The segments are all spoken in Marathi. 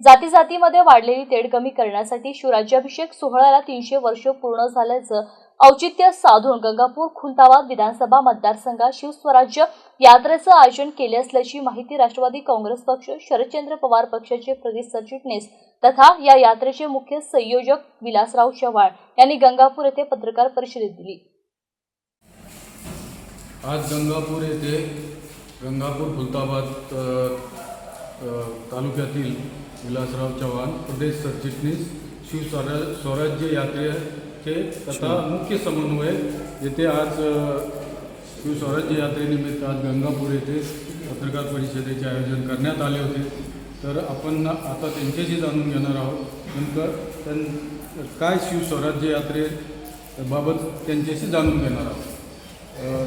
जाती जातीमध्ये वाढलेली तेढ कमी करण्यासाठी शिवराज्याभिषेक सोहळ्याला तीनशे वर्ष पूर्ण झाल्याचं औचित्य साधून गंगापूर खुलताबाद विधानसभा मतदारसंघात शिवस्वराज्य यात्रेचं आयोजन केले असल्याची माहिती राष्ट्रवादी काँग्रेस पक्ष शरदचंद्र पवार पक्षाचे प्रदेश सरचिटणीस तथा या यात्रेचे मुख्य संयोजक विलासराव चव्हाण यांनी गंगापूर येथे पत्रकार परिषदेत दिली. आज गंगापूर येथे गंगापूर खुलताबाद तालुक्यातील विलासराव चव्हाण प्रदेश सरचिटणीस शिवस्वरा स्वराज्य यात्रेचे तथा मुख्य समन्वयक येथे आज शिवस्वराज्य यात्रेनिमित्त आज गंगापूर येथे पत्रकार परिषदेचे आयोजन करण्यात आले होते. तर आपण आता त्यांच्याशी जाणून घेणार आहोत नेमकं त्यां काय शिवस्वराज्य यात्रेबाबत त्यांच्याशी जाणून घेणार आहोत.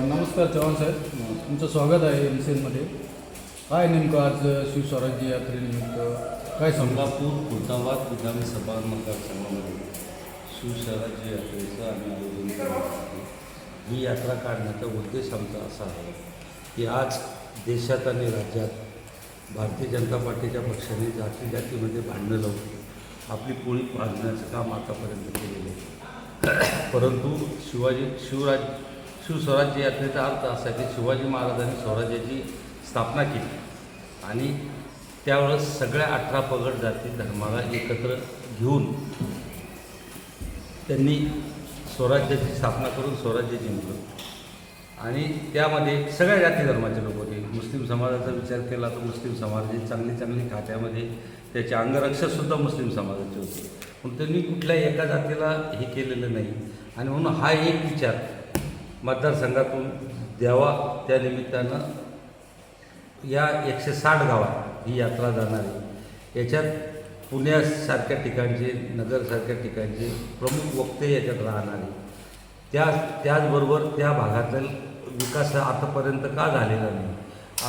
नमस्कार चव्हाण साहेब. तुमचं स्वागत आहे एम सी एनमध्ये काय नेमकं आज शिवस्वराज्य यात्रेनिमित्त? काय समजा सोलापूर खुलताबाद विधानसभा मतदारसंघामध्ये शिवस्वराज्य यात्रेचं आम्ही आयोजन ही यात्रा काढण्याचा उद्देश आमचा असा आहे की आज देशात आणि राज्यात भारतीय जनता पार्टीच्या पक्षाने जाती जातीमध्ये भांडणं लावून आपली पोळी पाडण्याचं काम आतापर्यंत केलेलं आहे. परंतु शिवाजी शिवराज शिवस्वराज्य यात्रेचा अर्थ असा की शिवाजी महाराजांनी स्वराज्याची स्थापना केली. आणि त्यावेळेस सगळ्या अठरा पगड जाती धर्माला एकत्र घेऊन त्यांनी स्वराज्याची स्थापना करून स्वराज्य जिंकलं. आणि त्यामध्ये सगळ्या जाती धर्माचे लोक होते. मुस्लिम समाजाचा विचार केला तर मुस्लिम समाजाची चांगली चांगली खात्यामध्ये त्याचे अंगरक्षकसुद्धा मुस्लिम समाजाचे होते. पण त्यांनी कुठल्याही एका जातीला हे केलेलं नाही. आणि म्हणून हा एक विचार मतदारसंघातून द्यावा त्या निमित्तानं या एकशे साठ गावात ही यात्रा जाणार आहे. याच्यात पुण्यासारख्या ठिकाणचे नगरसारख्या ठिकाणचे प्रमुख वक्ते याच्यात राहणार आहे त्या त्याचबरोबर त्या भागातील विकास आतापर्यंत का झालेला नाही?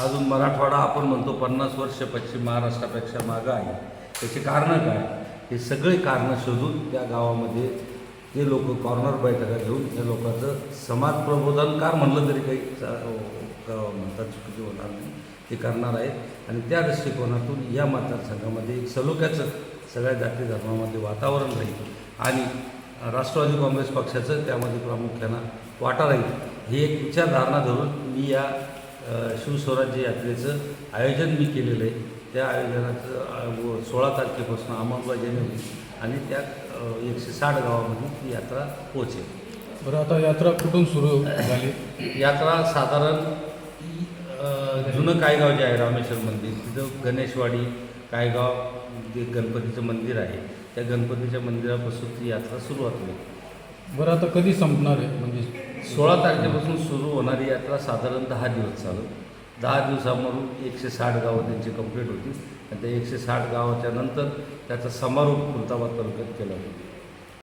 अजून मराठवाडा आपण म्हणतो पन्नास वर्ष पश्चिम महाराष्ट्रापेक्षा मागं आहे. त्याची कारणं काय? हे सगळे कारणं शोधून त्या गावामध्ये ते लोक कॉर्नर बैठका घेऊन त्या लोकांचं समाज प्रबोधनकार म्हणलं तरी काही म्हणतात चुकीचं होणार नाही. ते करणार आहेत. आणि त्या दृष्टिकोनातून या मतदारसंघामध्ये एक सलोख्याचं सगळ्या जाती धर्मामध्ये वातावरण राहील. आणि राष्ट्रवादी काँग्रेस पक्षाचं त्यामध्ये प्रामुख्यानं वाटा राहील. ही एक विचारधारणा धरून मी या शिवस्वराज्य यात्रेचं आयोजन मी केलेलं आहे. त्या आयोजनाचं सोळा तारखेपासून अंमलबजावणी होईल. आणि त्या एकशे साठ गावामध्ये ती यात्रा पोहोचेल. बरं आता यात्रा कुठून सुरू झाली? यात्रा साधारण जुनं कायगाव जे आहे रामेश्वर मंदिर? तिथं गणेशवाडी कायगाव जे गणपतीचं मंदिर आहे. त्या गणपतीच्या मंदिरापासून ती यात्रा सुरुवात होईल बरं आता कधी संपणार आहे? म्हणजे सोळा तारखेपासून सुरू होणारी यात्रा साधारण दहा दिवस चालू. दहा दिवसामधून एकशे साठ गावं त्यांची कंप्लीट होतील. आणि त्या एकशे साठ गावाच्या नंतर त्याचा समारोप खुलताबाद तालुक्यात केला होईल